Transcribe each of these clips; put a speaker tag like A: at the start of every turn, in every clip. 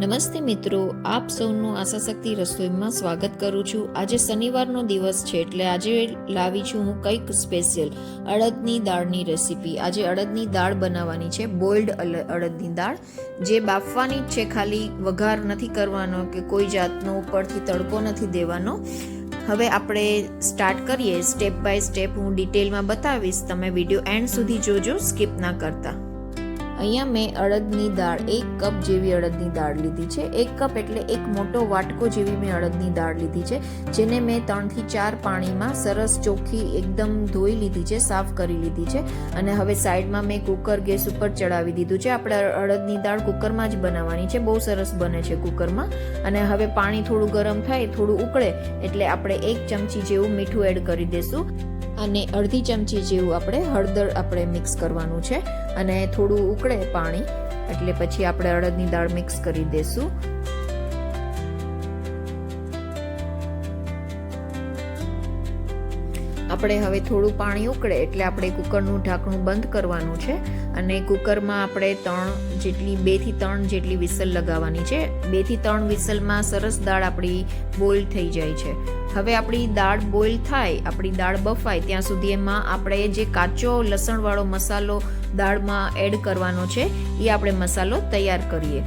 A: નમસ્તે મિત્રો, આપ સૌનું આશાશક્તિ રસોઈમાં સ્વાગત કરું છું. આજે શનિવારનો દિવસ છે એટલે આજે લાવી છું હું કંઈક સ્પેશિયલ, અડદની દાળની રેસીપી. આજે અડદની દાળ બનાવવાની છે, બોઇલ્ડ અડદની દાળ, જે બાફવાની જ છે ખાલી, વઘાર નથી કરવાનો કે કોઈ જાતનો ઉપરથી તડકો નથી દેવાનો. હવે આપણે સ્ટાર્ટ કરીએ, સ્ટેપ બાય સ્ટેપ હું ડિટેલમાં બતાવીશ, તમે વીડિયો એન્ડ સુધી જોજો, સ્કીપ ના કરતા. અહીંયા મેં અડદની દાળ, એક કપ જેવી અડદની દાળ લીધી છે. એક કપ એટલે એક મોટો વાટકો જેવી મેં અડદની દાળ લીધી છે, જેને મેં ત્રણથી ચાર પાણીમાં સરસ ચોખ્ખી એકદમ ધોઈ લીધી છે, સાફ કરી લીધી છે. અને હવે સાઈડમાં મેં કુકર ગેસ ઉપર ચડાવી દીધું છે. આપણે અડદની દાળ કુકરમાં જ બનાવવાની છે. બહુ સરસ બને છે કુકરમાં. અને હવે પાણી થોડું ગરમ થાય, થોડું ઉકળે, એટલે આપણે એક ચમચી જેવું મીઠું એડ કરી દઈશું અને અડધી ચમચી જેવું આપણે હળદર આપણે મિક્સ કરવાનું છે અને થોડું ઉકળે પાણી, એટલે પછી આપણે અડદની દાળ મિક્સ કરી દઈશું આપણે હવે થોડું પાણી ઉકળે, એટલે આપણે કુકરનું ઢાંકણું બંધ કરવાનું છે અને કુકરમાં આપણે ત્રણ જેટલી બેથી ત્રણ જેટલી વિસલ લગાવવાની છે. બેથી ત્રણ વિસલમાં સરસ દાળ આપણી બોઇલ થઈ જાય છે. હવે આપણી દાળ બોઇલ થાય, આપણી દાળ બફાય, ત્યાં સુધી એમાં આપણે જે કાચો લસણવાળો મસાલો દાળમાં એડ કરવાનો છે, એ આપણે મસાલો તૈયાર કરીએ.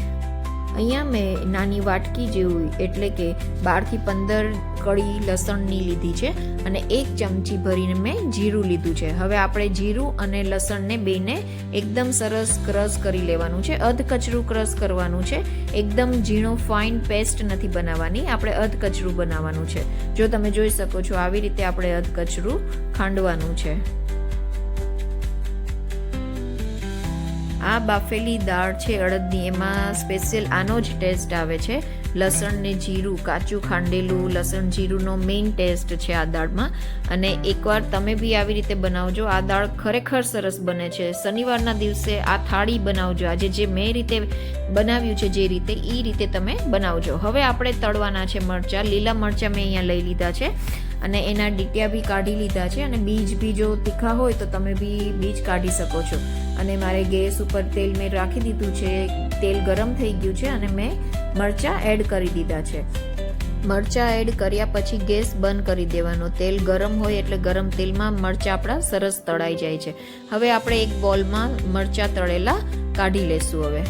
A: અહીંયા મેં નાની વાટકી જેવું એટલે કે બારથી પંદર કળી લસણની લીધી છે અને એક ચમચી ભરીને મેં જીરું લીધું છે. હવે આપણે જીરું અને લસણને બેને એકદમ સરસ ક્રશ કરી લેવાનું છે. અધ કચરું ક્રશ કરવાનું છે. એકદમ ઝીણો ફાઇન પેસ્ટ નથી બનાવવાની. આપણે અધ કચરું બનાવવાનું છે. જો તમે જોઈ શકો છો, આવી રીતે આપણે અધ કચરું ખાંડવાનું છે. આ બાફેલી દાળ છે અડદની, એમાં સ્પેશિયલ આનો જ ટેસ્ટ આવે છે. લસણ ને જીરું, કાચું ખાંડેલું લસણ જીરુંનો મેઇન ટેસ્ટ છે આ દાળમાં. અને એકવાર તમે બી આવી રીતે બનાવજો, આ દાળ ખરેખર સરસ બને છે. શનિવારના દિવસે આ થાળી બનાવજો. આજે જે મેં રીતે બનાવ્યું છે, જે રીતે એ રીતે તમે બનાવજો. હવે આપણે તળવાના છે મરચાં. લીલા મરચાં મેં અહીંયા લઈ લીધા છે. અને એના ડીટિયા બી કાઢી લીધા છે અને બીજ બી જો તીખા હોય તો તમે બી બીજ કાઢી શકો છો. અને મારે ગેસ ઉપર તેલ મેં રાખી દીધું છે, તેલ ગરમ થઈ ગયું છે અને મેં મરચાં એડ કરી દીધા છે. મરચાં એડ કર્યા પછી ગેસ બંધ કરી દેવાનો. તેલ ગરમ હોય એટલે ગરમ તેલમાં મરચાં આપણા સરસ તળાઈ જાય છે. હવે આપણે એક બોલમાં મરચાં તળેલા કાઢી લેશું હવે.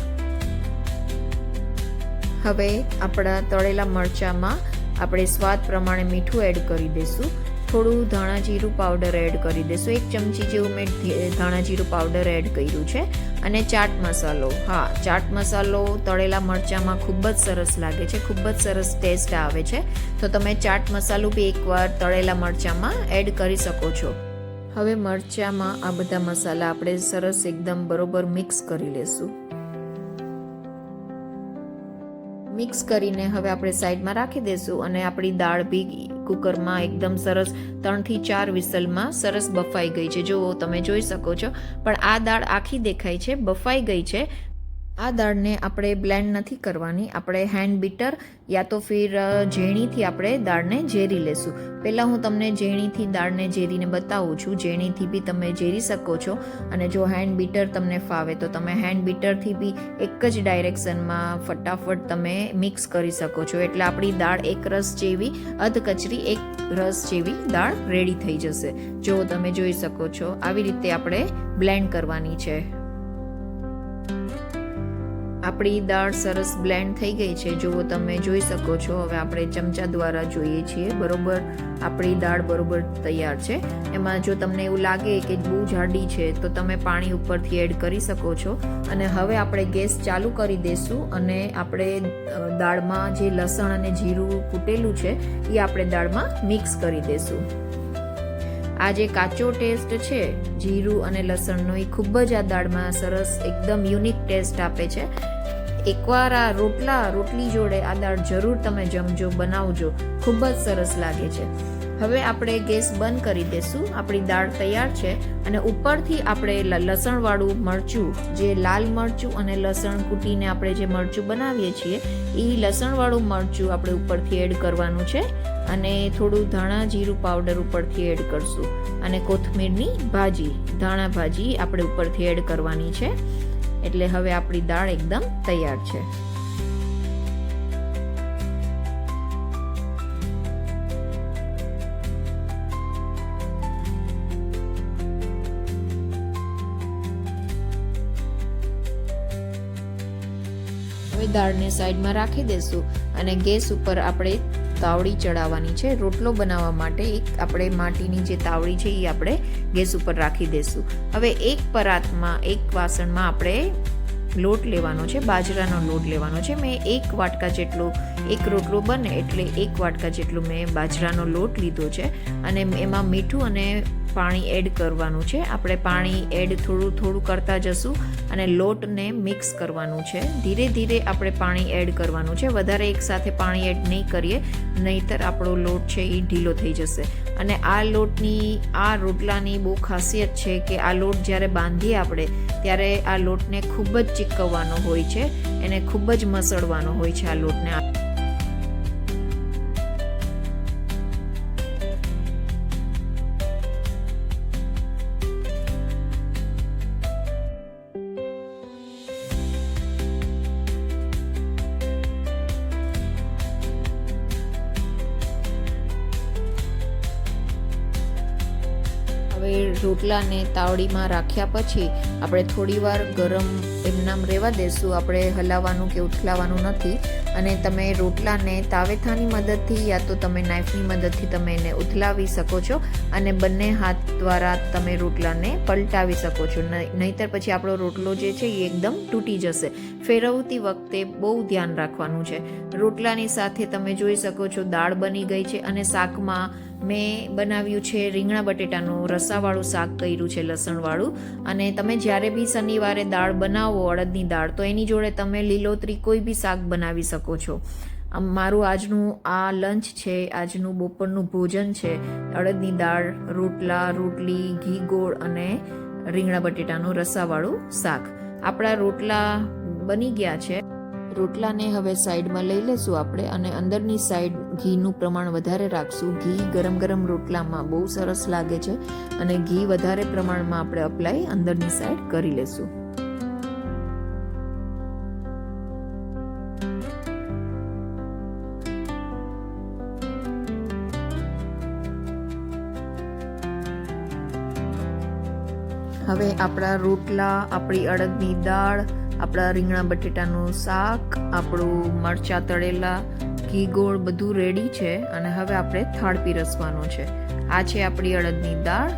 A: હવે આપણા તળેલા મરચાંમાં આપણે સ્વાદ પ્રમાણે મીઠું એડ કરી દઈશું. થોડું ધાણા જીરું પાવડર એડ કરી દઈશું. એક ચમચી જેવું મેં ધાણા જીરું પાવડર એડ કર્યું છે. અને ચાટ મસાલો. હા, ચાટ મસાલો તળેલા મરચાંમાં ખૂબ જ સરસ લાગે છે. ખૂબ જ સરસ ટેસ્ટ આવે છે. તો તમે ચાટ મસાલો બી એકવાર તળેલા મરચાંમાં એડ કરી શકો છો. હવે મરચાંમાં આ બધા મસાલા આપણે સરસ એકદમ બરોબર મિક્સ કરી લેશું. મિક્સ કરીને હવે આપણે સાઈડમાં રાખી દઈશું અને આપણી દાળ બી કુકરમાં એકદમ સરસ ત્રણથી ચાર વિસલમાં સરસ બફાઈ ગઈ છે. જુઓ, તમે જોઈ શકો છો. પણ આ દાળ આખી દેખાય છે, બફાઈ ગઈ છે. આ દાળને આપણે બ્લેન્ડ નથી કરવાની. આપણે હેન્ડ બીટર યા તો ફિર ઝેણીથી આપણે દાળને ઝેરી લેશું. પહેલાં હું તમને ઝેણીથી દાળને ઝેરીને બતાવું છું. ઝેણીથી બી તમે ઝેરી શકો છો. અને જો હેન્ડ બીટર તમને ફાવે તો તમે હેન્ડ બીટરથી બી એક જ ડાયરેક્શનમાં ફટાફટ તમે મિક્સ કરી શકો છો. એટલે આપણી દાળ એક રસ જેવી, અધ કચરી એક રસ જેવી દાળ રેડી થઈ જશે. જો તમે જોઈ શકો છો, આવી રીતે આપણે બ્લેન્ડ કરવાની છે. આપણી દાળ સરસ બ્લેન્ડ થઈ ગઈ છે. જુઓ તમે જોઈ શકો છો. હવે આપણે ચમચા દ્વારા જોઈએ છીએ. બરોબર? આપણી દાળ બરોબર તૈયાર છે. એમાં જો તમને એવું લાગે કે બહુ જાડી છે, તો તમે પાણી ઉપરથી એડ કરી શકો છો. અને હવે આપણે ગેસ ચાલુ કરી દઈશું અને આપણે દાળમાં જે લસણ અને જીરું કૂટેલું છે, એ આપણે દાળમાં મિક્સ કરી દઈશું આ જે કાચો ટેસ્ટ છે, જીરું અને લસણનો એ ખૂબ જ આ દાળમાં સરસ એકદમ યુનિક ટેસ્ટ આપે છે. એકવાર આ રોટલા રોટલી જોડે આ દાળ જરૂર તમે જમજો, બનાવજો. ખૂબ જ સરસ લાગે છે. હવે આપણે ગેસ બંધ કરી દઈશું આપણી દાળ તૈયાર છે અને ઉપરથી આપણે લસણવાળું મરચું, જે લાલ મરચું અને લસણ કૂટીને આપણે જે મરચું બનાવીએ છીએ એ લસણવાળું મરચું આપણે ઉપરથી એડ કરવાનું છે અને થોડું ધાણા જીરું પાવડર ઉપરથી એડ કરશું. અને કોથમીરની ભાજી, ધાણા ભાજી આપણે ઉપરથી એડ કરવાની છે. એટલે હવે આપણી દાળ એકદમ તૈયાર છે. દાળને સાઈડમાં રાખી દઈશું અને ગેસ ઉપર આપણે તાવડી ચડાવવાની છે. રોટલો બનાવવા માટે એક આપણે માટીની જે તાવડી છે એ આપણે ગેસ ઉપર રાખી દઈશું હવે એક પરાતમાં, એક વાસણમાં આપણે લોટ લેવાનો છે, બાજરાનો લોટ લેવાનો છે. મેં એક વાટકા જેટલો, એક રોટલો બને એટલે એક વાટકા જેટલો મેં બાજરાનો લોટ લીધો છે. અને એમાં મીઠું અને પાણી એડ કરવાનું છે. આપણે પાણી એડ થોડું થોડું કરતા જશું અને લોટને મિક્સ કરવાનું છે. ધીરે ધીરે આપણે પાણી એડ કરવાનું છે. વધારે એકસાથે પાણી એડ નહીં કરીએ, નહીતર આપણો લોટ છે એ ઢીલો થઈ જશે. અને આ લોટની, આ રોટલાની બહુ ખાસિયત છે કે આ લોટ જ્યારે બાંધીએ આપણે, ત્યારે આ લોટને ખૂબ જ ચીકવવાનો હોય છે. એને ખૂબ જ મસળવાનો હોય છે આ લોટને. રોટલાને તાવડીમાં રાખ્યા પછી આપણે થોડીવાર ગરમ એમનામ રહેવા દેશું. આપણે હલાવવાનું કે ઉથલાવવાનું નથી. અને તમે રોટલાને તાવેથાની મદદથી યા તો તમે નાઇફની મદદથી તમે એને ઉથલાવી શકો છો અને બંને હાથ દ્વારા તમે રોટલાને પલટાવી શકો છો. નહીતર પછી આપણો રોટલો જે છે એ એકદમ તૂટી જશે. ફેરવતી વખતે બહુ ધ્યાન રાખવાનું છે. રોટલાની સાથે તમે જોઈ શકો છો દાળ બની ગઈ છે અને શાકમાં મેં બનાવ્યું છે રીંગણા બટેટાનું રસાવાળું શાક કર્યું છે લસણવાળું. અને તમે જ્યારે બી શનિવારે દાળ બનાવો, અડદની દાળ, તો એની જોડે તમે લીલોતરી કોઈ બી શાક બનાવી શકો છો. આમ મારું આજનું આ લંચ છે, આજનું બપોરનું ભોજન છે, અડદની દાળ, રોટલા, રોટલી, ઘી ગોળ અને રીંગણા બટેટાનું રસાવાળું શાક. આપણા રોટલા બની ગયા છે. રોટલાને હવે સાઈડમાં લઈ લેશું આપણે અને અંદરની સાઈડ ઘીનું પ્રમાણ વધારે રાખશું. ઘી ગરમ ગરમ રોટલામાં બહુ સરસ લાગે છે અને ઘી વધારે પ્રમાણમાં આપણે અપ્લાય અંદરની સાઈડ કરી લેશું. હવે આપણા રોટલા, આપણી અડદની દાળ આપણા રીંગણા બટેટાનું શાક, આપણું મરચાં તળેલા ઘી ગોળ બધું રેડી છે અને હવે આપણે થાળ પીરસવાનો છે. આ છે આપણી અડદની દાળ,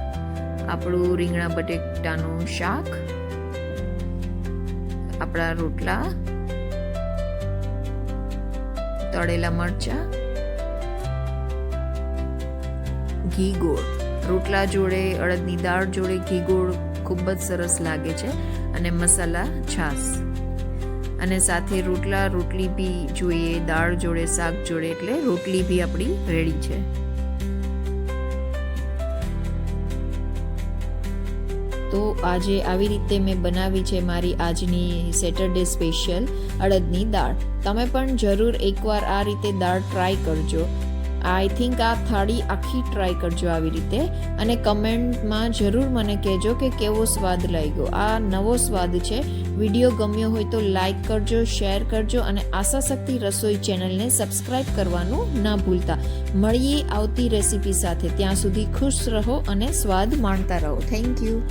A: આપણું રીંગણા બટેટાનું શાક, આપણા રોટલા, તળેલા મરચાં, ઘી ગોળ. રોટલા જોડે, અડદની દાળ જોડે ઘી ગોળ ખૂબ જ સરસ લાગે છે અને મસાલા છાસ અને સાથે રોટલા, રોટલી બી જોઈએ, દાળ જોડે, શાક જોડે, એટલે રોટલી બી આપણી રેડી છે. તો આજે આવી રીતે મેં બનાવી છે મારી આજની સેટરડે સ્પેશિયલ અડદની દાળ. તમે પણ જરૂર એકવાર આ રીતે દાળ ટ્રાય કરજો. આઈ થિંક આ થાળી આખી ટ્રાય કરજો આવી રીતે. અને કમેન્ટમાં જરૂર મને કહેજો કે કેવો સ્વાદ લાગ્યો. આ નવો સ્વાદ છે. વીડિયો ગમ્યો હોય તો લાઈક કરજો, શેર કરજો અને આશા શક્તિ રસોઈ ચેનલને સબસ્ક્રાઇબ કરવાનું ના ભૂલતા. મળીએ આવતી રેસીપી સાથે. ત્યાં સુધી ખુશ રહો અને સ્વાદ માણતા રહો. Thank you.